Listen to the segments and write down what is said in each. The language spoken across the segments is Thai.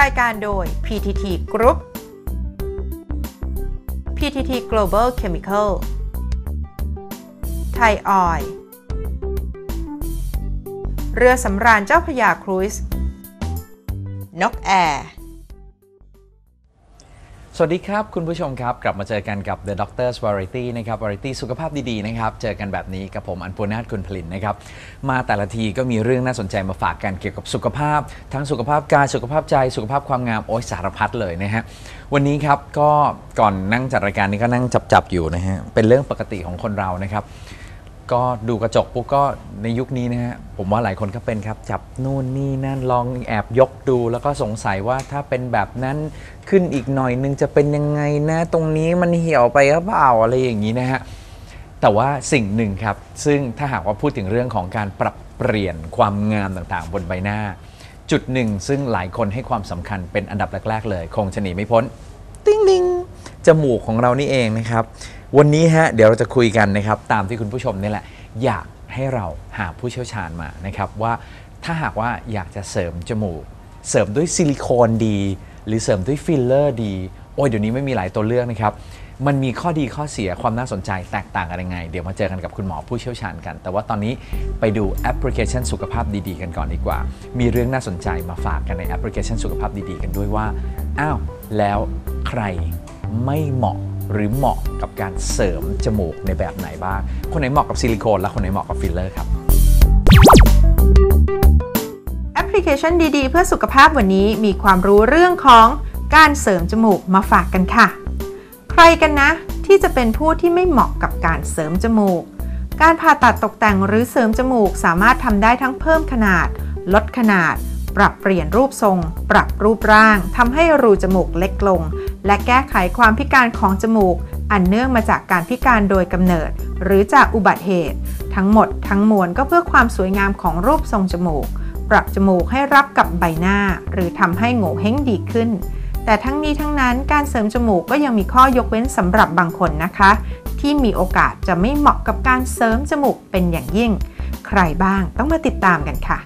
รายการโดย PTT Group PTT Global Chemical ไทยออยเรือสำราญเจ้าพระยาครูซนกแอร์ สวัสดีครับ คุณผู้ชมครับ กลับมาเจอกันกับ The Doctor's Variety นะครับ Variety สุขภาพดีๆนะครับ เจอกันแบบนี้กับผมอันปูนาถคุณผลินนะครับ มาแต่ละทีก็มีเรื่องน่าสนใจมาฝากกันเกี่ยวกับสุขภาพ ทั้งสุขภาพกายสุขภาพใจ สุขภาพความงามโอ้ยสารพัดเลยนะฮะวันนี้ครับก็ก่อนนั่งจัดรายการนี้ก็นั่งจับๆอยู่นะฮะเป็นเรื่องปกติของคนเรานะครับก็ดูกระจกปุ๊บก็ในยุคนี้นะฮะผมว่าหลายคนก็เป็นครับ จับนู่นนี่นั่นลองแอบยกดู แล้วก็สงสัยว่าถ้าเป็นแบบนั้น ขึ้นอีกหน่อยนึงจะเป็นยังไงนะ ตรงนี้มันเหี่ยวไปหรือเปล่าอะไรอย่างนี้นะฮะแต่ว่าสิ่งหนึ่งครับ ซึ่งถ้าหากว่าพูดถึงเรื่องของการปรับเปลี่ยนความงามต่างๆ บนใบหน้า จุดหนึ่ง ซึ่งหลายคนให้ความสำคัญเป็นอันดับแรก ๆ เลย คงจะหนีไม่พ้น ติ้งดิงจมูกของเรานี่เองนะครับ วันนี้ฮะเดี๋ยวเราจะคุยกันนะครับ ตามที่คุณผู้ชมนี่แหละ อยากให้เราหาผู้เชี่ยวชาญมานะครับว่าถ้าหากว่าอยากจะเสริมจมูก เสริมด้วยซิลิโคนดี หรือเสริมด้วยฟิลเลอร์ดี โอ้ยเดี๋ยวนี้ไม่มีหลายตัวเลือกนะครับ มันมีข้อดีข้อเสียความน่าสนใจแตกต่างกันยังไง เดี๋ยวมาเจอกันกับคุณหมอผู้เชี่ยวชาญกัน แต่ว่าตอนนี้ไปดูแอปพลิเคชันสุขภาพดีๆ กันก่อนดีกว่า มีเรื่องน่าสนใจมาฝากกันในแอปพลิเคชันสุขภาพดีๆ กันด้วยว่า อ้าว แล้วใครไม่เหมาะหรือเหมาะกับการเสริมจมูกในแบบไหนบ้าง คนไหนเหมาะกับซิลิโคนและคนไหนเหมาะกับฟิลเลอร์ครับ ลิเคชันดีๆ เพื่อสุขภาพวันนี้มีความรู้เรื่องของการเสริมจมูกมาฝากกันค่ะ ใครกันนะ ที่จะเป็นผู้ที่ไม่เหมาะกับการเสริมจมูก การผ่าตัดตกแต่งหรือเสริมจมูกสามารถทำได้ทั้งเพิ่มขนาด ลดขนาด ปรับเปลี่ยนรูปทรง ปรับรูปร่างทำให้รูจมูกเล็กลง และแก้ไขความพิการของจมูก อันเนื่องมาจากการพิการโดยกำเนิด หรือจากอุบัติเหตุ ทั้งหมดทั้งมวลก็เพื่อความสวยงามของรูปทรงจมูก ปรับจมูกให้รับกับใบหน้า หรือทำให้โง่เฮงดีขึ้น แต่ทั้งนี้ทั้งนั้นการเสริมจมูกก็ยังมีข้อยกเว้นสำหรับบางคนนะคะ ที่มีโอกาสจะไม่เหมาะกับการเสริมจมูกเป็นอย่างยิ่ง ใครบ้างต้องมาติดตามกันค่ะ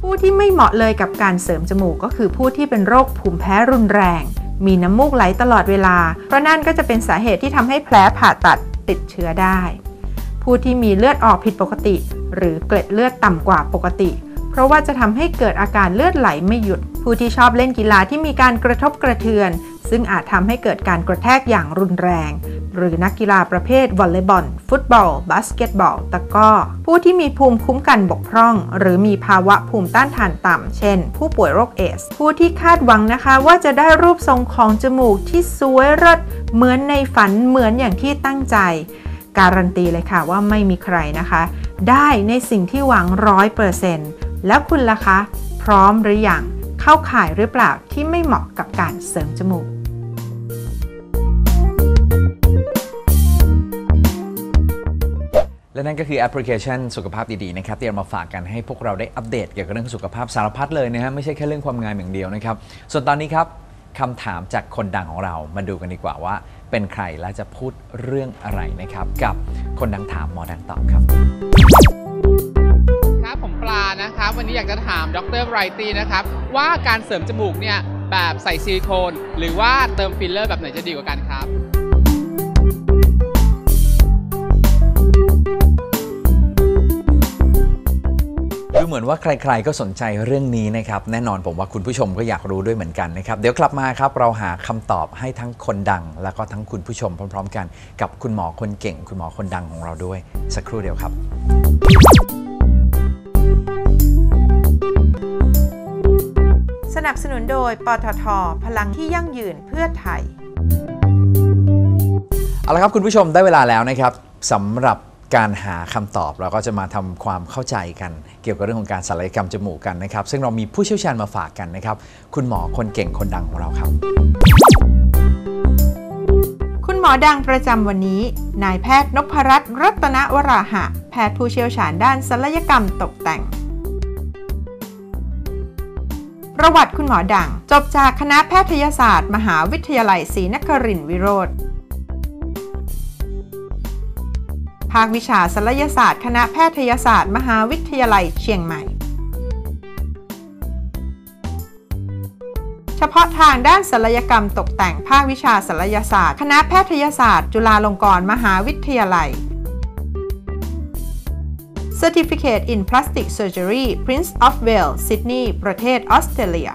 ผู้ที่ไม่เหมาะเลยกับการเสริมจมูกก็คือผู้ที่เป็นโรคภูมิแพ้รุนแรง มีน้ำมูกไหลตลอดเวลา เพราะนั่นก็จะเป็นสาเหตุที่ทำให้แผลผ่าตัดติดเชื้อได้ผู้ที่มีเลือดออกผิดปกติ หรือเกล็ดเลือดต่ำกว่าปกติ เพราะว่าจะทำให้เกิดอาการเลือดไหลไม่หยุด ผู้ที่ชอบเล่นกีฬาที่มีการกระทบกระเทือน ซึ่งอาจทำให้เกิดการกระแทกอย่างรุนแรง หรือนักกีฬาประเภทวอลเลย์บอล ฟุตบอล บาสเกตบอล ตะก้อ ผู้ที่มีภูมิคุ้มกันบกพร่อง หรือมีภาวะภูมิต้านทานต่ำ เช่น ผู้ป่วยโรคเอส ผู้ที่คาดหวังนะคะว่าจะได้รูปทรงของจมูกที่สวยเลิศเหมือนในฝันเหมือนอย่างที่ตั้งใจ การันตีเลยค่ะว่าไม่มีใครนะคะ ได้ในสิ่งที่หวังร้อยเปอร์เซ็นต์ แล้วคุณล่ะคะ พร้อมหรืออยังเข้าข่ายหรือเปล่าที่ไม่เหมาะกับการเสริมจมูก และนั่นก็คือแอปพลิเคชันสุขภาพดีๆนะครับที่เอามาฝากกันให้พวกเราได้อัปเดตเกี่ยวกับเรื่องสุขภาพสารพัดเลยนะฮะไม่ใช่แค่เรื่องความงามอย่างเดียวนะครับ ส่วนตอนนี้ครับคำถามจากคนดังของเรามาดูกันดีกว่าว่า เป็นใครและจะพูดเรื่องอะไรนะครับ กับคนดังถามหมอดังตอบครับับผมปลานะครับ วันนี้อยากจะถามดรไรตี้นะครับ ว่าการเสริมจมูกเนี่ยแบบใส่ซิลิโคน หรือว่าเติมฟิลเลอร์แบบไหนจะดีกว่ากันครับดูเหมือนว่าใครๆก็สนใจเรื่องนี้นะครับ แน่นอนผมว่าคุณผู้ชมก็อยากรู้ด้วยเหมือนกันนะครับ เดี๋ยวกลับมาครับ เราหาคำตอบให้ทั้งคนดัง แล้วก็ทั้งคุณผู้ชมพร้อม ๆ กัน กับคุณหมอคนเก่ง คุณหมอคนดังของเราด้วย สักครู่เดียวครับ นับสนุนโดย ปตท พลังที่ยั่งยืนเพื่อไทย เอาละครับคุณผู้ชมได้เวลาแล้วนะครับสำหรับการหาคำตอบเราก็จะมาทำความเข้าใจกัน เกี่ยวกับเรื่องของการศัลยกรรมจมูกกันนะครับ ซึ่งเรามีผู้เชี่ยวชาญมาฝากกันนะครับ คุณหมอคนเก่งคนดังของเราครับ คุณหมอดังประจำวันนี้ นายแพทย์นพรัตน์รัตนวราหะ แพทย์ผู้เชี่ยวชาญด้านศัลยกรรมตกแต่ง ประวัติคุณหมอดัง จบจากคณะแพทยศาสตร์ มหาวิทยาลัยศรีนครินทร์วิโรธภาควิชาศัลยศาสตร์ คณะแพทยศาสตร์ มหาวิทยาลัยเชียงใหม่ เฉพาะทางด้านศัลยกรรมตกแต่งภาควิชาศัลยศาสตร์ คณะแพทยศาสตร์ จุฬาลงกรณ์มหาวิทยาลัย Certificate in Plastic Surgery Prince of Wales Sydney ประเทศออสเตรเลีย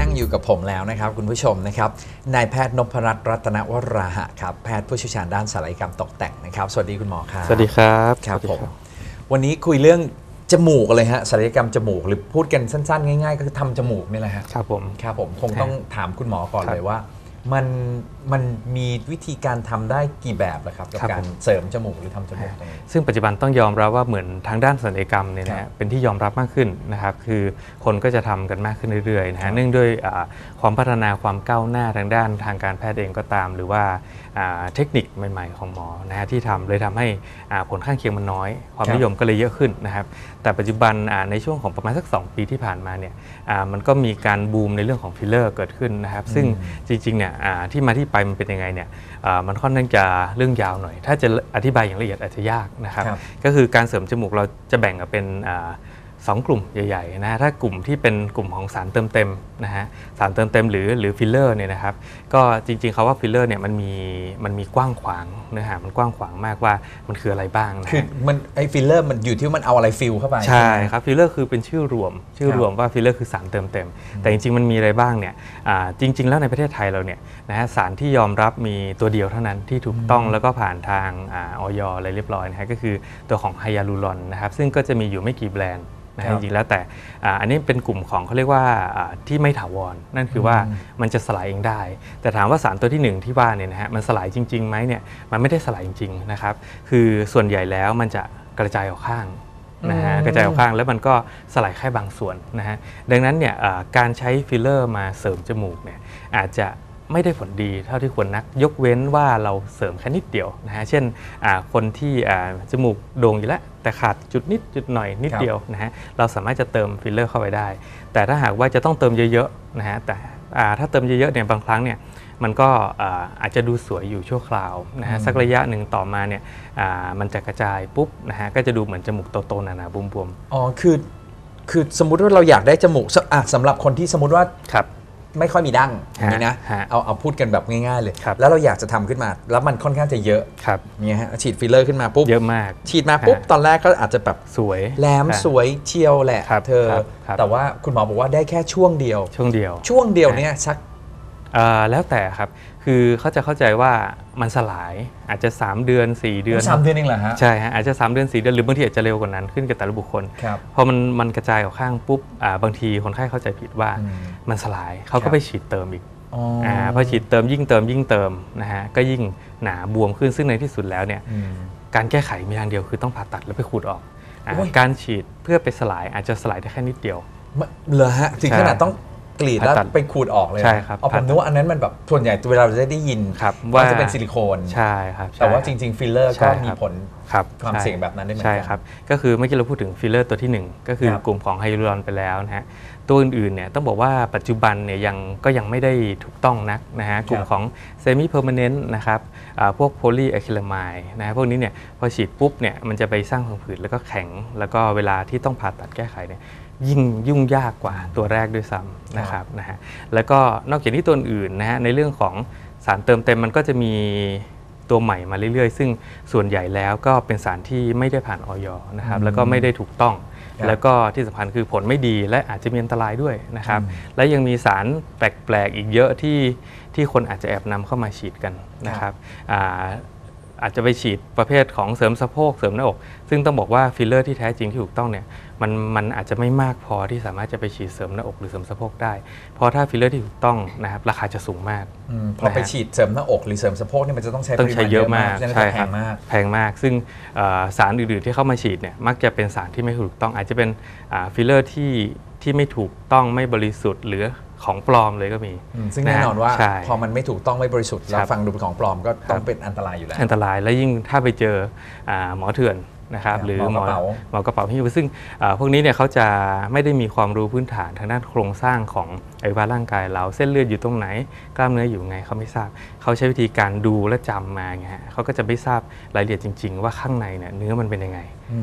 นั่งอยู่กับผมแล้วนะครับ คุณผู้ชมนะครับนายแพทย์นพรัตน์รัตนวราหะครับแพทย์ผู้เชี่ยวชาญด้านศัลยกรรมตกแต่งนะครับ สวัสดีคุณหมอครับสวัสดีครับครับสวัสดีผมวันนี้คุยเรื่องจมูกเลยฮะศัลยกรรมจมูกหรือพูดกันสั้นๆ ง่ายๆ ก็คือทำจมูกนี่แหละฮะครับผมครับผมคงต้องถามคุณหมอก่อนครับเลยว่า มันมันมีวิธีการทำได้กี่แบบล่ะครับกับครับการผม เสริมจมูกหรือทำจมูกตรงนี้ ซึ่งปัจจุบันต้องยอมรับว่าเหมือนทางด้านศัลยกรรมเนี่ยครันะฮะบเป็นที่ยอมรับมากขึ้นนะครับ คือคนก็จะทำกันมากขึ้นเรื่อยๆนะครัฮะบเนื่องด้วยอ่าความพัฒนาความก้าวหน้าทางด้านทางการแพทย์เองก็ตาม หรือว่าอ่าเทคนิคใหม่ ๆ ของหมอนะฮะที่ทำเลยทำให้อ่าผลข้างเคียงมันน้อย ความนิยมก็เลยเยอะขึ้นนะครับ แต่ปัจจุบันอ่าในช่วงของประมาณสัก 2 ปีที่ผ่านมาเนี่ยอ่ามันก็มีการบูมในเรื่องของฟิลเลอร์เกิดขึ้นนะครับ ซึ่งจริงๆเนี่ยอ่าที่มาที่ไปมันเป็นยังไงเนี่ยอ่ามันค่อนข้างจะเรื่องยาวหน่อย ถ้าจะอธิบายอย่างละเอียดอาจจะยากนะครับครับก็คือการเสริมจมูกเราจะแบ่งออกเป็น อ่าสองกลุ่มใหญ่ๆนะฮะถ้ากลุ่มที่เป็นกลุ่มของสารเติมเต็มนะฮะสารเติมเต็มหรือหรือฟิลเลอร์เนี่ยนะครับก็จริงๆเขาว่าฟิลเลอร์เนี่ยมันมีมันมีกว้างขวางเนื้อหามันกว้างขวางมากว่ามันคืออะไรบ้างนะคือฮะมันไอฟิลเลอร์มันอยู่ที่มันเอาอะไรฟิลเข้าไปใช่ไหมครับฟิลเลอร์คือเป็นชื่อรวม ชื่อครับรวมว่าฟิลเลอร์คือสารเติมเต็ม แต่จริงๆมันมีอะไรบ้างเนี่ยอ่าจริง ๆ แล้วในประเทศไทยเราเนี่ยนะฮะสารที่ยอมรับมีตัวเดียวเท่านั้นที่ถูกต้องแล้วก็ผ่านทางอาออยอะไรเรียบร้อยนะฮะก็คือตัวของไฮยาลูรอนนะครับซึ่งก็จะมีอยู่ไม่กี่แบรนด์นะครัฮะบจริงๆแล้วแต่อ่าอันนี้เป็นกลุ่มของเขาเรียกว่าอ่าที่ไม่ถาวร นั่นคือว่าอืมมันจะสลายเองได้ แต่ถามว่าสารตัวที่หนึ่งที่ว่าเนี่ยนะฮะมันสลายจริงๆไหมเนี่ยมันไม่ได้สลายจริงๆนะครับคือส่วนใหญ่แล้วมันจะกระจายออกข้างนะฮะอืม กระจายออกข้างแล้วมันก็สลายแค่บางส่วนนะฮะดังนั้นเนี่ยอ่าการใช้ฟิลเลอร์มาเสริมจมูกเนี่ยอาจจะ ไม่ได้ผลดีเท่าที่ควรนัก ยกเว้นว่าเราเสริมแค่นิดเดียวนะฮะเช่นอ่าคนที่อ่าจมูกโด่งอยู่แล้ว แต่ขาดจุดนิดจุดหน่อยนิดครับเดียวนะฮะเราสามารถจะเติมฟิลเลอร์เข้าไปได้ แต่ถ้าหากว่าจะต้องเติมเยอะๆนะฮะแต่อ่าถ้าเติมเยอะๆเนี่ยบางครั้งเนี่ยมันก็อ่าอาจจะดูสวยอยู่ชั่วคราวนะฮะอืมสักระยะหนึ่งต่อมาเนี่ยอ่ามันจะกระจายปุ๊บนะฮะก็จะดูเหมือนจมูกโตๆหนาๆบวมๆอ๋อคือคือสมมุติว่าเราอยากได้จมูกสอะสำหรับคนที่สมมติว่าครับ ไม่ค่อยมีดั้งอย่างนี้นะฮะเอาเอาพูดกันแบบง่ายๆเลยครับแล้วเราอยากจะทำขึ้นมา แล้วมันค่อนข้างจะเยอะครับเนี่ยฮะฉีดฟิลเลอร์ขึ้นมาปุ๊บเยอะมาก ฉีดมาปุ๊บฮะตอนแรกก็อาจจะแบบสวยแหลมฮะสวยเชียวแหละครับเธอครับครับแต่ว่าคุณหมอบอกว่าได้แค่ช่วงเดียว ช่วงเดียว ช่วงเดียวเนี่ยสักเอ่อแล้วแต่ครับ คือเขาจะเข้าใจว่ามันสลายอาจจะ 3 เดือน 4 เดือนสามเดือนเองเหรอฮะ ใช่ฮะอาจจะ 3 เดือน 4 เดือนหรือบางทีอาจจะเร็วกว่านั้นขึ้นกับแต่ละบุคคลครับพอมันมันกระจายออกข้างปุ๊บอ่าบางทีคนไข้เข้าใจผิดว่าอืม มันสลายเขาครัก็บไปฉีดเติมอีกอ๋อออ่าพอฉีดเติมยิ่งเติมยิ่งเติมนะฮะก็ยิ่งหนาบวมขึ้นซึ่งในที่สุดแล้วเนี่ย อืม การแก้ไขมีทางเดียวคือต้องผ่าตัดแล้วไปขูดออกอ่าโอ้ย การฉีดเพื่อไปสลายอาจจะสลายได้แค่นิดเดียว ไม่เหรอฮะถึงใช่ขนาดต้อง กรีดแล้วผ่าตัดไปขูดออกเลยใช่ครับเอาผผ่ามตัดนึกว่าอันนั้นมันแบบส่วนใหญ่เวลาเราจะได้ยินครับว่าว่าจะเป็นซิลิโคนใช่ครับใช่แต่ว่าจริง ๆ ฟิลเลอร์ใช่ก็ครับมีผลครับความใช่เสี่ยงแบบนั้นได้เหมือนใช่กันครับก็คือเมื่อกี้เราพูดถึงฟิลเลอร์ตัวที่ 1 ก็คือครับกลุ่มของไฮยูรอนไปแล้วนะฮะตัวอื่นๆเนี่ยต้องบอกว่าปัจจุบันเนี่ยยังก็ยังไม่ได้ถูกต้องนักนะฮะกลุ่มของเซมิเพอร์มานนต์นะครับอ่าพวกโพลีอะคริลามายนะฮะพวกนี้เนี่ยพอฉีดปุ๊บเนี่ยมันจะไปสร้างพังผืดแล้วก็แข็ง แล้วก็เวลาที่ต้องผ่าตัดแก้ไขเนี่ย ยิ่งยุ่งยากกว่าตัวแรกด้วยซ้ำนะครับนะฮะแล้วก็นอกจากนี้ตัวอื่นนะฮะในเรื่องของสารเติมเต็มมันก็จะมีตัวใหม่มาเรื่อยๆ ซึ่งส่วนใหญ่แล้วก็เป็นสารที่ไม่ได้ผ่านออยนะครับอืมแล้วก็ไม่ได้ถูกต้องครับแล้วก็ที่สำคัญคือผลไม่ดีและอาจจะมีอันตรายด้วยนะครับอืมและยังมีสารแปลกๆอีกเยอะที่ที่คนอาจจะแอบนำเข้ามาฉีดกันนะครับ อ่าอาจจะไปฉีดประเภทของเสริมสะโพกเสริมหน้าอก ซึ่งต้องบอกว่าฟิลเลอร์ที่แท้จริงที่ถูกต้องเนี่ยมันมันอาจจะไม่มากพอที่สามารถจะไปฉีดเสริมหน้าอกหรือเสริมสะโพกได้ เพราะถ้าฟิลเลอร์ที่ถูกต้องนะครับราคาจะสูงมากอืมพอไปนะฮะฉีดเสริมหน้าอกหรือเสริมสะโพกเนี่ยมันจะต้องใช้ต้องใช้เยอะมากปริณใช่จะแพครับงมากแพงมาก ซึ่งเอ่อสารอื่นๆที่เข้ามาฉีดเนี่ยมักจะเป็นสารที่ไม่ถูกต้อง อาจจะเป็นอ่าฟิลเลอร์ที่ที่ไม่ถูกต้องไม่บริสุทธิ์หรือ ของปลอมเลยก็มี อืมซึ่งแน่นอนว่า ใช่ พอมันไม่ถูกต้องไม่บริสุทธิ์คเรารับฟังดูเป็นของปลอมก็ต้องครับเป็นอันตรายอยู่แล้ว อันตรายและยิ่งถ้าไปเจออาหมอเถื่อนนะครับครับหรือหมอกระเป๋า หมอกระเป๋าหิ้วซึ่งอ่าพวกนี้เนี่ยเขาจะไม่ได้มีความรู้พื้นฐานทางด้านโครงสร้างของอวั ยวะร่างกายเราเส้นเลือดอยู่ตรงไหน กล้ามเนื้ออยู่ไงเขาไม่ทราบ เขาใช้วิธีการดูและจำมาไงฮะเขาก็จะไม่ทราบรายละเอียดจริง ๆ ว่าข้างในเนี่ยเนื้อมันเป็นยังไง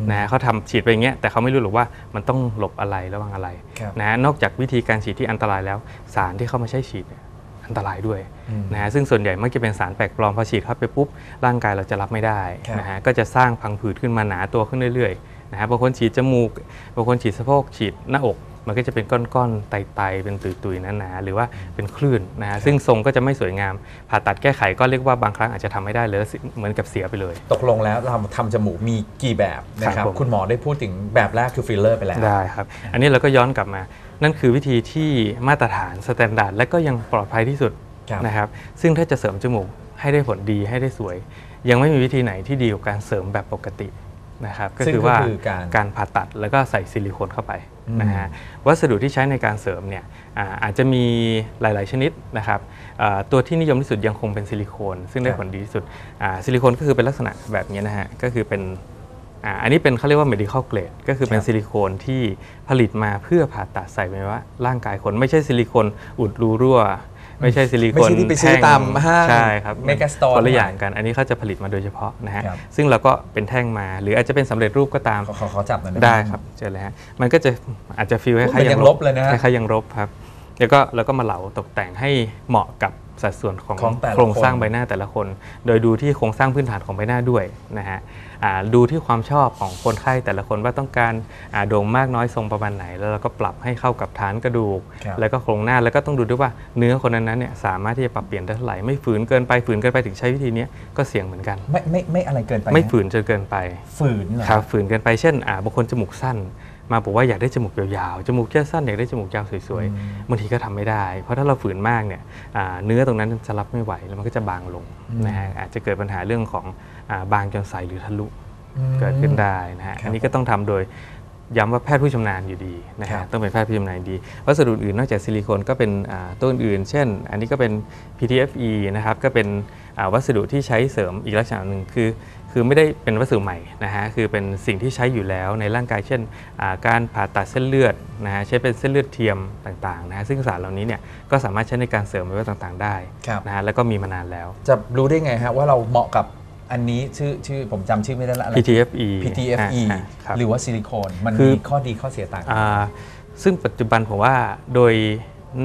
นะฮะเขาทำฉีดไปอย่างเงี้ยแต่เขาไม่รู้หรอกว่ามันต้องหลบอะไรระวังอะไรครับนะฮะนอกจากวิธีการฉีดที่อันตรายแล้ว สารที่เข้ามาใช้ฉีดเนี่ยอันตรายด้วยนะฮะซึ่งส่วนใหญ่มักจะเป็นสารแปลกปลอมพอฉีดเข้าไปปุ๊บร่างกายเราจะรับไม่ได้ครับนะฮะก็จะสร้างพังผืดขึ้นมาหนาตัวขึ้นเรื่อยๆนะฮะบางคนฉีดจมูกบางคนฉีดสะโพกฉีดหน้าอก มันก็จะเป็นก้อนๆไตๆเป็นตุยๆหนาๆหรือว่าเป็นคลื่นนะฮะซึ่งทรงก็จะไม่สวยงาม ผ่าตัดแก้ไขก็เรียกว่าบางครั้งอาจจะทำไม่ได้เลยเหมือนกับเสียไปเลย ตกลงแล้วเราทำจมูกมีกี่แบบนะคครัรับบผมคุณหมอได้พูดถึงแบบแรกคือฟิลเลอร์ไปแล้วได้ครับ อันนี้เราก็ย้อนกลับมา นั่นคือวิธีที่มาตรฐานสแตนดาร์ดและก็ยังปลอดภัยที่สุดครับนะครับซึ่งถ้าจะเสริมจมูกให้ได้ผลดีให้ได้สวย ยังไม่มีวิธีไหนที่ดีกว่าการเสริมแบบปกติ นะครับก็ซึ่งคือก็ว่าคือการการผ่าตัดแล้วก็ใส่ซิลิโคนเข้าไปอืมนะฮะวัสดุที่ใช้ในการเสริมเนี่ยอาอาจจะมีหลาย ๆ ชนิดนะครับอ่าตัวที่นิยมที่สุดยังคงเป็นซิลิโคน ซึ่งได้ผลดีที่สุดอ่าซิลิโคนก็คือเป็นลักษณะแบบนี้นะฮะก็คือเป็นอ่าอันนี้เป็นเขาเรียกว่า medical grade ก็คือเป็นครับซิลิโคนที่ผลิตมาเพื่อผ่าตัดใส่ไปว่าร่างกายคนไม่ใช่ซิลิโคนอุดรูรั่ว ไม่ใช่ซิลิโคนไม่ใช่ที่ไปซื้อแท่งตามห้างใช่ครับ Mega Store คนละอย่างกันอันนี้เขาจะผลิตมาโดยเฉพาะนะฮะครับซึ่งเราก็เป็นแท่งมา หรืออาจจะเป็นสำเร็จรูปก็ตามขอขอขอจับหน่อยหมได้ครับเจอเลยฮะมันก็จะอาจจะฟีลคล้ายเหมือนๆยังลบเลยนะฮะคล้ายๆยังลบครับแล้วก็แล้วก็มาเหลาตกแต่งให้เหมาะกับ สัดส่วนของของแต่ละโครงสร้างคน ใบหน้าแต่ละคน โดยดูที่โครงสร้างพื้นฐานของใบหน้าด้วยนะฮะอ่าดูที่ความชอบของคนไข้แต่ละคนว่าต้องการอ่าโด่งมากน้อยทรงประมาณไหน แล้วเราก็ปรับให้เข้ากับฐานกระดูก ครับ แล้วก็โครงหน้าแล้วก็ต้องดูด้วยว่าเนื้อคนนั้นๆเนี่ยสามารถที่จะปรับเปลี่ยนได้เท่าไหร่ไม่ฝืนเกินไปฝืนเกินไปถึงใช้วิธีเนี้ยก็เสี่ยงเหมือนกัน ไม่ไม่ไม่อะไรเกินไปไม่นะฝืนจนเกินไป ฝืนเหรอ ครับฝืนเกันไปเช่นอ่าบางคนจมูกสั้น มาบอกว่าอยากได้จมูกยาวๆ จมูกแค่สั้นอยากได้จมูกยาวสวยๆ บางทีก็ทำไม่ได้ เพราะถ้าเราฝืนมากเนี่ยอ่าเนื้อตรงนั้นจะรับไม่ไหวแล้วมันก็จะบางลงนะฮะอาจจะเกิดปัญหาเรื่องของอาบางจนใสหรือทะลุอืมเกิดขึ้นได้นะฮะครับอันนี้ก็ต้องทำโดย ย้ำว่าแพทย์ผู้ชำนาญอยู่ดีนะครัฮะบต้องเป็นแพทย์ผู้ชำนาญดี วัสดุอื่นนอกจากซิลิโคนก็เป็นอ่าตัวอื่นๆเช่น อันนี้ก็เป็น PTFE นะครับก็เป็นอ่าวัสดุที่ใช้เสริมอีกลักษณะหนึ่งคือ คือไม่ได้เป็นวัสดุใหม่นะฮะคือเป็นสิ่งที่ใช้อยู่แล้วในร่างกาย เช่นอ่าการผ่าตัดเส้นเลือดนะฮะใช้เป็นเส้นเลือดเทียมต่างๆนะฮะซึ่งสารเหล่านี้เนี่ยก็สามารถใช้ในการเสริมอวัยวะต่างๆ ได้ครับนะฮะแล้วก็มีมานานแล้ว จะรู้ได้ไงฮะว่าเราเหมาะกับ อันนี้ชื่อชื่อผมจำชื่อไม่ได้ละอะไร PTFE PTFE อ่าครับ หรือว่าซิลิโคนมันคือมีข้อดีข้อเสียต่างกันอ่าซึ่งปัจจุบันผมว่าโดย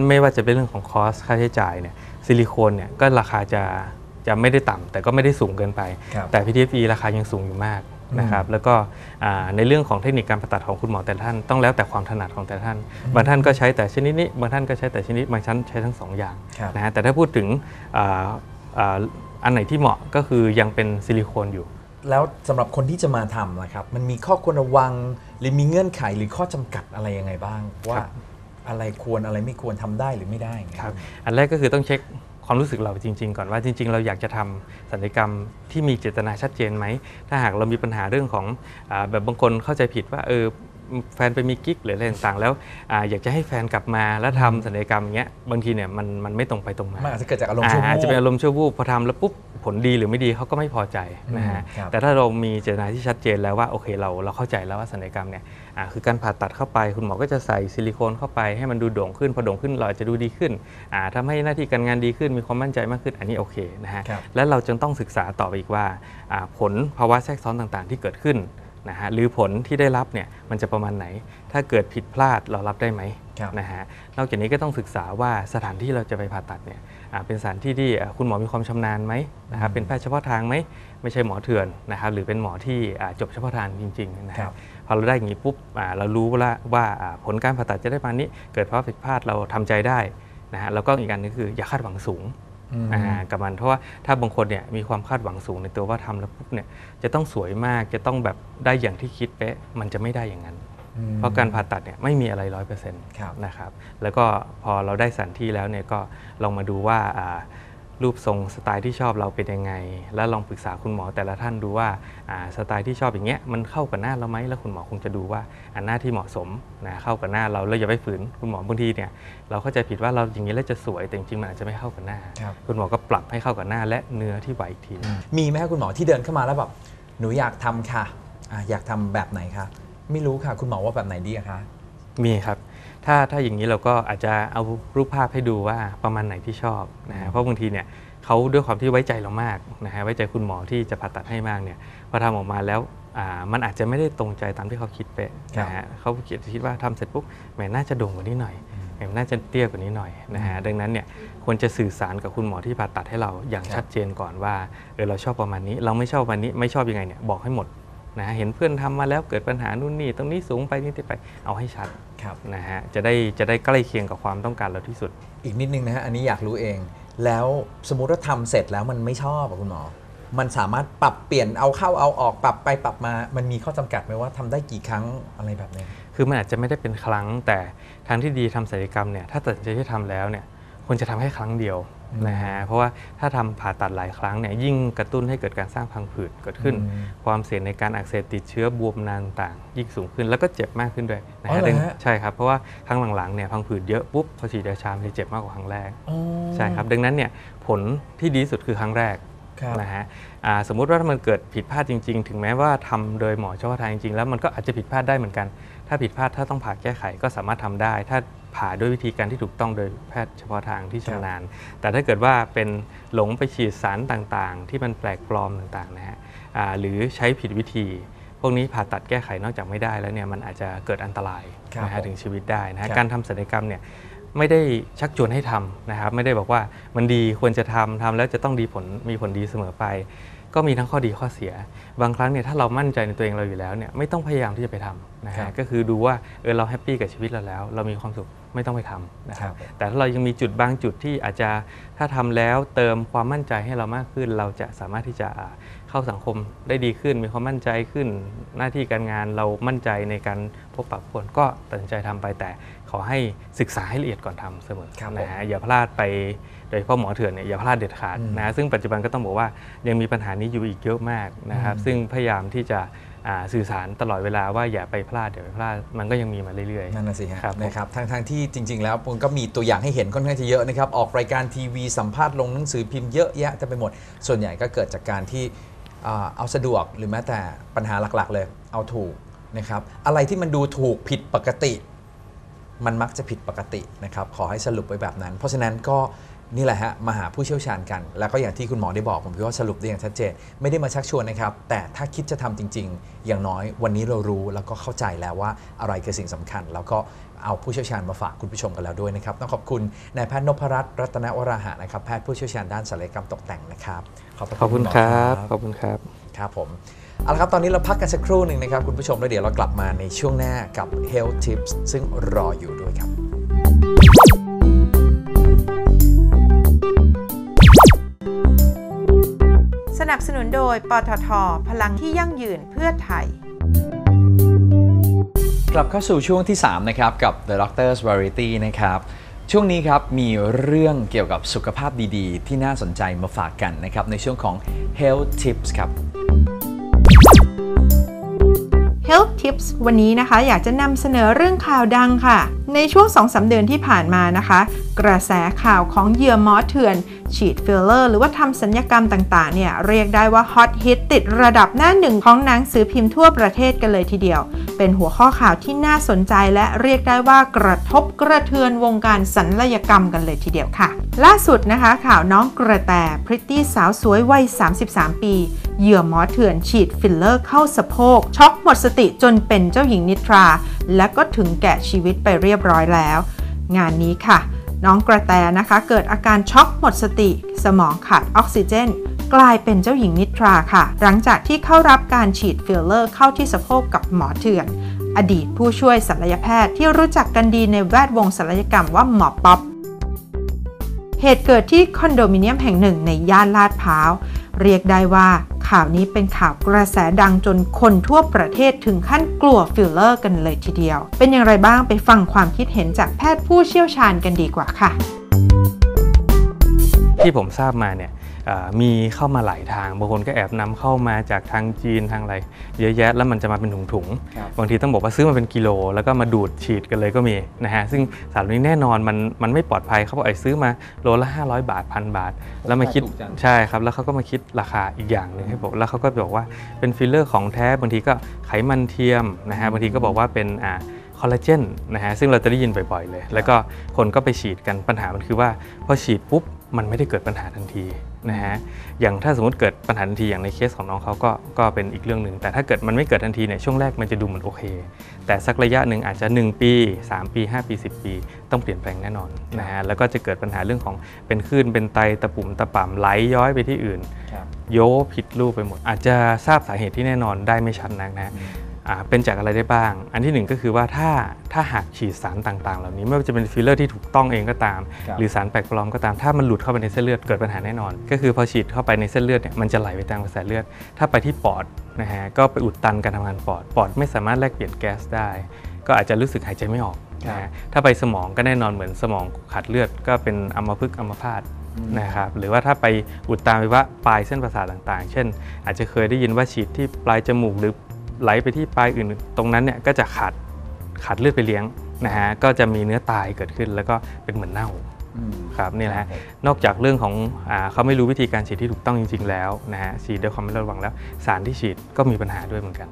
ไม่ว่าจะเป็นเรื่องของคอสค่าใช้จ่ายเนี่ยซิลิโคนเนี่ยก็ราคาจะจะไม่ได้ต่ำแต่ก็ไม่ได้สูงเกินไป ครับแต่ PTFE ราคายังสูงอยู่มากนะครับแล้วก็อ่าในเรื่องของเทคนิคการผ่าตัดของคุณหมอแต่ละท่านต้องแล้วแต่ความถนัดของแต่ละท่าน บางท่านก็ใช้แต่ชนิดนี้ บางท่านก็ใช้แต่ชนิดบางท่านใช้ทั้งสองอย่างครับ นะฮะแต่ถ้าพูดถึงอ่าอ่า อันไหนที่เหมาะก็คือยังเป็นซิลิโคนอยู่ แล้วสำหรับคนที่จะมาทำนะครับ มันมีข้อควรระวังหรือมีเงื่อนไขหรือข้อจำกัดอะไรยังไงบ้าง ว่าอะไรควรอะไรไม่ควรทำได้หรือไม่ได้ไงครับอันแรกก็คือต้องเช็คความรู้สึกเราจริง ๆ ก่อนว่าจริง ๆ เราอยากจะทำศัลยกรรมที่มีเจตนาชัดเจนไหม ถ้าหากเรามีปัญหาเรื่องของอาแบบบางคนเข้าใจผิดว่าเออ แฟนไปมีกิ๊กหรืออะไรต่างๆ แล้วอาอยากจะให้แฟนกลับมาแล้วทำศัลยกรรมอย่างเงี้ยบางทีเนี่ยมันมันไม่ตรงไปตรงมามันอาจจะเกิดจากอารมณ์ชั่ววูอาจจะเป็นบอารมณ์ชั่ววูบพอทำแล้วปุ๊บผลดีหรือไม่ดีเขาก็ไม่พอใจนะฮะอืมครับแต่ถ้าเรามีเจตนาที่ชัดเจนแล้วว่าโอเคเราเราเข้าใจแล้วว่าศัลยกรรมเนี่ยอ่าคือการผ่าตัดเข้าไป คุณหมอก็จะใส่ซิลิโคนเข้าไปให้มันดูโด่งขึ้นพอโด่งขึ้นเราอาจจะดูดีขึ้นอ่าทำให้หน้าที่การงานดีขึ้นมีความมั่นใจมากขึ้นอันนี้โอเคนะฮะครับและเราจึงต้องศึกษาต่อไปอีกว่าอ่าผลภาวะแทรกซ้อนต่างๆ ที่เกิดขึ้น นะฮะหรือผลที่ได้รับเนี่ยมันจะประมาณไหน ถ้าเกิดผิดพลาดเรารับได้ไหมครับนะฮะนอกจากนี้ก็ต้องศึกษาว่าสถานที่เราจะไปผ่าตัดเนี่ยอ่าเป็นสถานที่ที่อ่าคุณหมอมีความชำนาญไหมนะครับเป็นแพทย์เฉพาะทางไหมไม่ใช่หมอเถื่อนนะครับหรือเป็นหมอที่อ่าจบเฉพาะทางจริงๆนะคครัรับ บ พอเราได้อย่างนี้ปุ๊บอ่าเรารู้ว่าว่าอ่าผลการผ่าตัดจะได้ประมาณนี้ เกิดภาวะผิดพลาดเราทำใจได้นะฮะแล้วก็อีกอันหนึงคืออย่าคาดหวังสูงอืมอ่า กับมันเพราะว่าถ้าบางคนเนี่ยมีความคาดหวังสูงในตัวว่าทำแล้วปุ๊บเนี่ยจะต้องสวยมากจะต้องแบบได้อย่างที่คิดเป๊ะมันจะไม่ได้อย่างนั้นอืมเพราะการผ่าตัดเนี่ยไม่มีอะไรร้อยเปอร์เซ็นต์ครับนะครับแล้วก็พอเราได้สถานที่แล้วเนี่ยก็ลองมาดูว่าอ่า รูปทรงสไตล์ที่ชอบเราเป็นยังไง แล้วลองปรึกษาคุณหมอแต่ละท่านดูว่าอ่าสไตล์ที่ชอบอย่างเงี้ยมันเข้ากับหน้าเราไหมแล้วคุณหมอคงจะดูว่าอันหน้าที่เหมาะสมนะเข้ากับหน้าเราแล้วอย่าไปฝืนคุณหมอบางทีเนี่ยเราเข้าใจผิดว่าเราอย่างนี้แล้วจะสวยแต่จริงๆมันอาจจะไม่เข้ากับหน้าครับคุณหมอก็ปรับให้เข้ากับหน้าและเนื้อที่ไหวอีกทีหนึ่งมีไหมครับคุณหมอที่เดินเข้ามาแล้วแบบหนูอยากทำค่ะอะอยากทำแบบไหนคะไม่รู้ค่ะ คุณหมอว่าแบบไหนดีอะคะมีครับ ถ้าถ้าอย่างนี้เราก็อาจจะเอารูปภาพให้ดูว่าประมาณไหนที่ชอบนะฮะเพราะบางทีเนี่ยเขาด้วยความที่ไว้ใจเรามากนะฮะไว้ใจคุณหมอที่จะผ่าตัดให้มากเนี่ยพอทำออกมาแล้วอ่ามันอาจจะไม่ได้ตรงใจตามที่เขาคิดเป๊ะนะฮะเขาคิดคิดว่าทำเสร็จปุ๊บแหมน่าจะโด่งกว่านี้หน่อยแหมน่าจะเตี้ยกว่านี้หน่อยนะฮะดังนั้นเนี่ยควรจะสื่อสารกับคุณหมอที่ผ่าตัดให้เราอย่างครับชัดเจนก่อนว่าเออเราชอบประมาณนี้ เราไม่ชอบประมาณนี้ไม่ชอบยังไงเนี่ยบอกให้หมด นะฮะเห็นเพื่อนทำมาแล้วเกิดปัญหานู่นนี่ตรงนี้สูงไปนี่ติดไปเอาให้ชัดครับนะฮะจะได้จะได้ใกล้เคียงกับความต้องการเราที่สุด อีกนิดนึงนะฮะอันนี้อยากรู้เอง แล้วสมมุติว่าทำเสร็จแล้วมันไม่ชอบอะคุณหมอ มันสามารถปรับเปลี่ยนเอาเข้าเอาออกปรับไปปรับมา มันมีข้อจำกัดไหมว่าทำได้กี่ครั้งอะไรแบบนี้คือมันอาจจะไม่ได้เป็นครั้งแต่ทางที่ดีทำศัลยกรรมเนี่ยถ้าตัดสินใจที่ทำแล้วเนี่ยควรจะทำให้ครั้งเดียวอืม นะฮะเพราะว่าถ้าทำผ่าตัดหลายครั้งเนี่ยยิ่งกระตุ้นให้เกิดการสร้างพังผืดเกิดขึ้นอืมความเสี่ยงในการอักเสบติดเชื้อบวมนานต่างยิ่งสูงขึ้นแล้วก็เจ็บมากขึ้นด้วยนะอ๋อฮะเหรอดังฮะใช่ครับเพราะว่าครั้งหลังๆเนี่ยพังผืดเยอะปุ๊บพอฉีดยาชามันจะเจ็บมากกว่าครั้งแรกอ๋อใช่ครับดังนั้นเนี่ยผลที่ดีที่สุดคือครั้งแรกครับนะฮะอ่าสมมุติว่าถ้ามันเกิดผิดพลาดจริง ๆ ถึงแม้ว่าทำโดยหมอเฉพาะทางจริงๆ แล้วมันก็อาจจะผิดพลาดได้เหมือนกัน ถ้าผิดพลาดถ้าต้องผ่าแก้ไขก็สามารถทำได้ ถ้า ผ่าด้วยวิธีการที่ถูกต้องโดยแพทย์เฉพาะทางที่ชำนาญ แต่ถ้าเกิดว่าเป็นหลงไปฉีดสารต่างๆ ที่มันแปลกปลอมต่างๆนะฮะอ่าหรือใช้ผิดวิธี พวกนี้ผ่าตัดแก้ไขนอกจากไม่ได้แล้วเนี่ยมันอาจจะเกิดอันตรายครับนะผฮะมถึงชีวิตได้นะฮะครับการทำศัลยกรรมเนี่ยไม่ได้ชักชวนให้ทำนะครับไม่ได้บอกว่ามันดีควรจะทำทำแล้วจะต้องดีผลมีผลดีเสมอไป ก็มีทั้งข้อดีข้อเสีย บางครั้งเนี่ยถ้าเรามั่นใจในตัวเองเราอยู่แล้วเนี่ยไม่ต้องพยายามที่จะไปทำนะครัฮะบ ก็คือดูว่าเออเราแฮปปี้กับชีวิตเราแล้ว เรามีความสุข ไม่ต้องไปทำนะคครัรับบแต่ถ้าเรายังมีจุดบางจุดที่อาจจะถ้าทำแล้วเติมความมั่นใจให้เรามากขึ้น เราจะสามารถที่จะเข้าสังคมได้ดีขึ้น มีความมั่นใจขึ้น หน้าที่การงานเรามั่นใจในการพบปะผู้คนก็ตัดสินใจทำไปแต่ขอให้ศึกษาให้ละเอียดก่อนทำเสมอครับผมนะฮะอย่าพลาดไปโดยเฉพาะหมอเถื่อนเนี่ยอย่าพลาดเด็ดขาดอืมนะฮะซึ่งปัจจุบันก็ต้องบอกว่ายังมีปัญหานี้อยู่อีกเยอะมากนะครับอืมซึ่งพยายามที่จะอ่า สื่อสารตลอดเวลาว่าอย่าไปพลาดอย่าไปพลาดมันก็ยังมีมาเรื่อยๆนั่นน่ะสิฮะครับผมนะครับทางทางที่จริง ๆ แล้วมันก็มีตัวอย่างให้เห็นค่อนข้างจะเยอะนะครับออกรายการทีวีสัมภาษณ์ลงหนังสือพิมพ์เยอะแยะจะไปหมด ส่วนใหญ่ก็เกิดจากการที่อ่าเอาสะดวกหรือแม้แต่ปัญหาหลักๆ เลย เอาถูกนะครับอะไรที่มันดูถูกผิดปกติ มันมักจะผิดปกตินะครับขอให้สรุปไว้แบบนั้น เพราะฉะนั้นก็ นี่แหละฮะมาหาผู้เชี่ยวชาญกัน แล้วก็อย่างที่คุณหมอได้บอกผมคิดว่าสรุปได้อย่างชัดเจน ไม่ได้มาชักชวนนะครับ แต่ถ้าคิดจะทำจริง ๆ อย่างน้อยวันนี้เรารู้แล้วก็เข้าใจแล้วว่าอะไรคือสิ่งสำคัญ แล้วก็เอาผู้เชี่ยวชาญมาฝากคุณผู้ชมกันแล้วด้วยนะครับต้องขอบคุณนายแพทย์นพรัตน์รัตนวราหะนะครับแพทย์ผู้เชี่ยวชาญด้านศัลยกรรมตกแต่งนะครับพะขอบคุณณหมครับขอบคุณครับครับผมเอาละครับ ตอนนี้เราพักกันสักครู่หนึ่งนะครับ คุณผู้ชมแล้วเดี๋ยวเรากลับมาในช่วงหน้ากับ Health Tips ซึ่งรออยู่ด้วยครับ สนับสนุนโดย ปตท พลังที่ยั่งยืนเพื่อไทย กลับเข้าสู่ช่วงที่ 3 นะครับ กับ The Doctor's Variety นะครับ ช่วงนี้ครับ มีเรื่องเกี่ยวกับสุขภาพดีๆ ที่น่าสนใจมาฝากกันนะครับ ในช่วงของ Health Tips ครับ Health Tips วันนี้นะคะ อยากจะนำเสนอเรื่องข่าวดังค่ะ ในช่วง 2-3 เดือนที่ผ่านมานะคะ กระแสข่าวของเหยื่อหมอเถื่อน ฉีดฟิลเลอร์ หรือว่าทำสัญญกรรมต่างๆ เนี่ยเรียกได้ว่าฮอตฮิตติดระดับหน้าหนึ่งของหนังสือพิมพ์ทั่วประเทศกันเลยทีเดียว เป็นหัวข้อข่าวที่น่าสนใจและเรียกได้ว่ากระทบกระเทือนวงการศัลยกรรมกันเลยทีเดียวค่ะ ล่าสุดนะคะ ข่าวน้องกระแตพริตตี้สาวสวยวัย 33 ปีเหยื่อหมอเถื่อนฉีดฟิลเลอร์เข้าสะโพกช็อกหมดสติจนเป็นเจ้าหญิงนิทรา และก็ถึงแก่ชีวิตไปเรียบร้อยแล้ว งานนี้ค่ะ น้องกระแตนะคะ เกิดอาการช็อกหมดสติ สมองขาดออกซิเจน กลายเป็นเจ้าหญิงนิทราค่ะ หลังจากที่เข้ารับการฉีดฟิลเลอร์เข้าที่สะโพกกับหมอเถื่อน อดีตผู้ช่วยศัลยแพทย์ที่รู้จักกันดีในแวดวงศัลยกรรมว่าหมอป๊อปเหตุเกิดที่คอนโดมิเนียมแห่งหนึ่งในย่านลาดพร้าว เรียกได้ว่า ข่าวนี้เป็นข่าวกระแสดังจนคนทั่วประเทศถึงขั้นกลัวฟิลเลอร์กันเลยทีเดียว เป็นอย่างไรบ้างไปฟังความคิดเห็นจากแพทย์ผู้เชี่ยวชาญกันดีกว่าค่ะ ที่ผมทราบมาเนี่ย มีเข้ามาหลายทางบางคนก็แอบนำเข้ามาจากทางจีนทางอะไรเยอะแยะ แล้วมันจะมาเป็นถุงครับๆบางทีต้องบอกว่าซื้อมาเป็นกิโล แล้วก็มาดูดฉีดกันเลยก็มีนะฮะซึ่งสารเหล่านี้แน่นอนมันมันไม่ปลอดภัยเขาบอกไอ้ซื้อมาโลละ 500 บาทพันบาท แล้วมาคิดถูกจังใช่ครับแล้วเขาก็มาคิดราคาอีกอย่างหนึ่งให้บอกแล้วเขาก็บอกว่าเป็นฟิลเลอร์ของแท้บางทีก็ไขมันเทียมนะฮะบางทีก็บอกว่าเป็นอ่าคอลลาเจนนะฮะซึ่งเราจะได้ยินบ่อยๆเลย แล้วก็คนก็ไปฉีดกันปัญหามันคือว่าพอฉีดปุ๊บ มันไม่ได้เกิดปัญหาทันทีนะฮะอย่างถ้าสมมติเกิดปัญหาทันทีอย่างในเคสของน้องเขาก็ก็เป็นอีกเรื่องหนึ่ง แต่ถ้าเกิดมันไม่เกิดทันทีเนี่ยช่วงแรกมันจะดูเหมือนโอเค แต่สักระยะหนึ่งอาจจะ 1 ปี 3 ปี 5 ปี 10 ปี ต้องเปลี่ยนแปลงแน่นอนนะฮะแล้วก็จะเกิดปัญหาเรื่องของเป็นคลื่นเป็นไตตะปุ่มตะป่ำไหลย้อยไปที่อื่นครับโยผิดรูปไปหมด อาจจะทราบสาเหตุที่แน่นอนได้ไม่ชัดนักนะอ่า เป็นจากอะไรได้บ้าง อันที่หนึ่งก็คือว่าถ้าถ้าหากฉีดสารต่างๆ เหล่านี้ไม่ว่าจะเป็นฟิลเลอร์ที่ถูกต้องเองก็ตามครับหรือสารแปลกปลอมก็ตาม ถ้ามันหลุดเข้าไปในเส้นเลือดเกิดปัญหาแน่นอน ก็คือพอฉีดเข้าไปในเส้นเลือดเนี่ยมันจะไหลไปตามกระแสเลือด ถ้าไปที่ปอดนะฮะก็ไปอุดตันการทำงานปอด ปอดไม่สามารถแลกเปลี่ยนแก๊สได้ ก็อาจจะรู้สึกหายใจไม่ออกนะฮะถ้าไปสมองก็แน่นอนเหมือนสมองขาดเลือด ก็เป็นอัมพฤกษ์อัมพาตนะครับหรือว่าถ้าไปอุดตันไปว่าปลายเส้นประสาทต่างๆ เช่น อาจจะเคยได้ยินว่าฉีดที่ปลายจมูกหรือ ไหลไปที่ปลายอื่นตรงนั้นเนี่ยก็จะขาดขาดเลือดไปเลี้ยงนะฮะก็จะมีเนื้อตายเกิดขึ้น แล้วก็เป็นเหมือนเน่าอืมครับนี่แหละครัฮะบผมนอกจากเรื่องของอาเขาไม่รู้วิธีการฉีดที่ถูกต้องจริง ๆ แล้วนะฮะฉีดด้วยความไม่ระวังแล้ว สารที่ฉีดก็มีปัญหาด้วยเหมือนกัน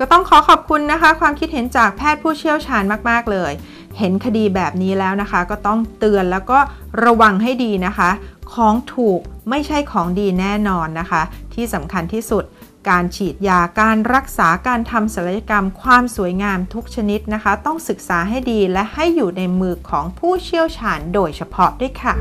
ก็ต้องขอขอบคุณนะคะ ความคิดเห็นจากแพทย์ผู้เชี่ยวชาญมาก ๆ เลย เห็นคดีแบบนี้แล้วนะคะ ก็ต้องเตือนแล้วก็ระวังให้ดีนะคะ ของถูกไม่ใช่ของดีแน่นอนนะคะ ที่สำคัญที่สุด การฉีดยาการรักษาการทำศัลยกรรม ความสวยงามทุกชนิดนะคะ ต้องศึกษาให้ดีและให้อยู่ในมือของผู้เชี่ยวชาญโดยเฉพาะด้วยค่ะ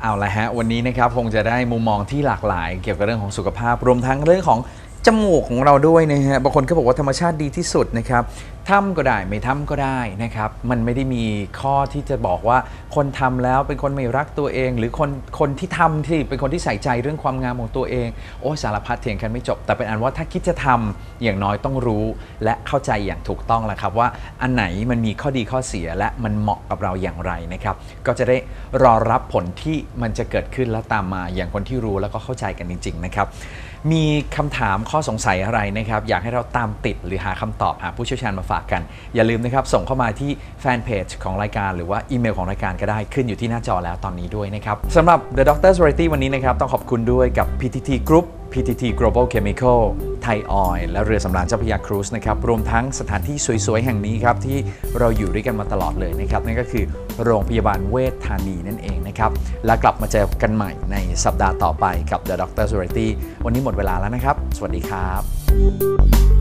เอาละฮะวันนี้นะครับคงจะได้มุมมองที่หลากหลาย เกี่ยวกับเรื่องของสุขภาพ รวมทั้งเรื่องของ จมูกของเราด้วยนะฮะบางคนก็บอกว่าธรรมชาติดีที่สุดนะครับทำก็ได้ไม่ทำก็ได้นะครับมันไม่ได้มีข้อที่จะบอกว่าคนทำแล้วเป็นคนไม่รักตัวเอง หรือคนคนที่ทำที่เป็นคนที่ใส่ใจเรื่องความงามของตัวเอง โอ้สารพัดเถียงกันไม่จบ แต่เป็นอันว่าถ้าคิดจะทำอย่างน้อยต้องรู้ และเข้าใจอย่างถูกต้องแหละครับว่าอันไหนมันมีข้อดีข้อเสียและมันเหมาะกับเราอย่างไรนะครับก็จะได้รอรับผลที่มันจะเกิดขึ้นแล้วตามมาอย่างคนที่รู้แล้วก็เข้าใจกันจริง ๆ นะครับ มีคำถามข้อสงสัยอะไรนะครับ อยากให้เราตามติดหรือหาคำตอบหาผู้เชี่ยวชาญมาฝากกัน อย่าลืมนะครับ ส่งเข้ามาที่แฟนเพจของรายการหรือว่าอีเมลของรายการก็ได้ขึ้นอยู่ที่หน้าจอแล้วตอนนี้ด้วยนะครับสำหรับ The Doctor's Variety วันนี้นะครับต้องขอบคุณด้วยกับ PTT Group PTT Global Chemical Thai Oil และเรือสำราญเจ้าพยาครูซนะครับ รวมทั้งสถานที่สวยๆ แห่งนี้ครับ ที่เราอยู่ด้วยกันมาตลอดเลยนะครับ นั่นก็คือโรงพยาบาลเวชธานีนั่นเองนะครับ และกลับมาเจอกันใหม่ในสัปดาห์ต่อไปกับ The Doctor's Variety วันนี้หมดเวลาแล้วนะครับ สวัสดีครับ